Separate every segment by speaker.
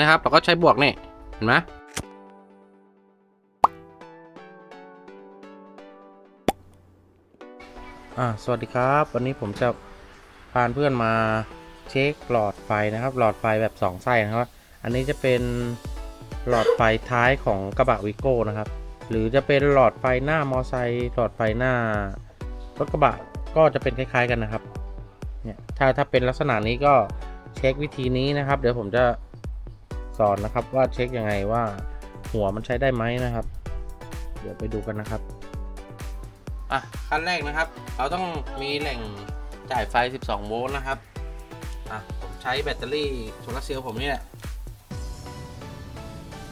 Speaker 1: นะครับ เราก็ใช้บวกนี่เห็นไหมอ่าสวัสดีครับ วันนี้ผมจะพาเพื่อนมาเช็คหลอดไฟนะครับ หลอดไฟแบบสองไส้นะครับ อันนี้จะเป็นหลอดไฟท้ายของกระบะวิโก้นะครับ หรือจะเป็นหลอดไฟหน้ามอไซค์หลอดไฟหน้ารถกระบะก็จะเป็นคล้าย ๆ กันนะครับเนี่ยถ้าถ้าเป็นลักษณะนี้ก็เช็ควิธีนี้นะครับ เดี๋ยวผมจะ สอนนะครับว่าเช็คยังไงว่าหัวมันใช้ได้ไหมนะครับ เดี๋ยวไปดูกันนะครับอะขั้นแรกนะครับ เราต้องมีแหล่งจ่ายไฟ 12 โวลต์นะครับอะผมใช้แบตเตอรี่โซลาร์เซลล์ผมนี่แหละ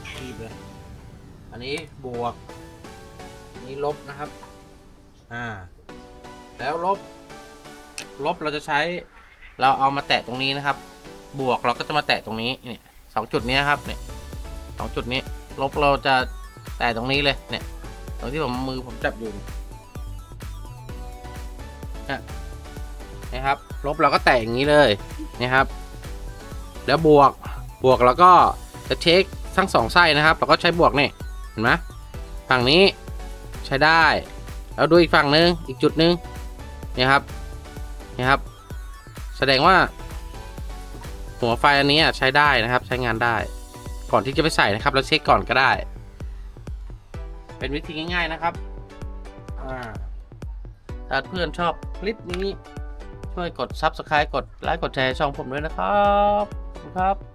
Speaker 1: ทีบเลยอันนี้บวกอันนี้ลบนะครับ อ่า แล้วลบ ลบเราจะใช้ เราเอามาแตะตรงนี้นะครับ บวกเราก็จะมาแตะตรงนี้เนี่ย สองจุดนี้ครับเนี่ยสองจุดนี้ลบเราจะแตะตรงนี้เลยเนี่ย ตรงที่ผมมือผมจับอยู่นี่ยนะครับ ลบเราก็แตะอย่างนี้เลยนะครับ แล้วบวกบวกเราก็จะเช็คทั้งสองไส้นะครับเราก็ใช้บวกนี่เห็นไหมฝั่งนี้ใช้ได้ แล้วดูอีกฝั่งนึงอีกจุดนึงนี่ครับนะครับ แสดงว่า หัวไฟอันนี้ใช้ได้นะครับ ใช้งานได้ ก่อนที่จะไปใส่นะครับ เราเช็คก่อนก็ได้ เป็นวิธีง่าย ๆนะครับถ้าเพื่อนชอบคลิปนี้ ช่วยกด Subscribe กดไลค์กดแชร์ช่องผมด้วยนะครับขอบคุณครับ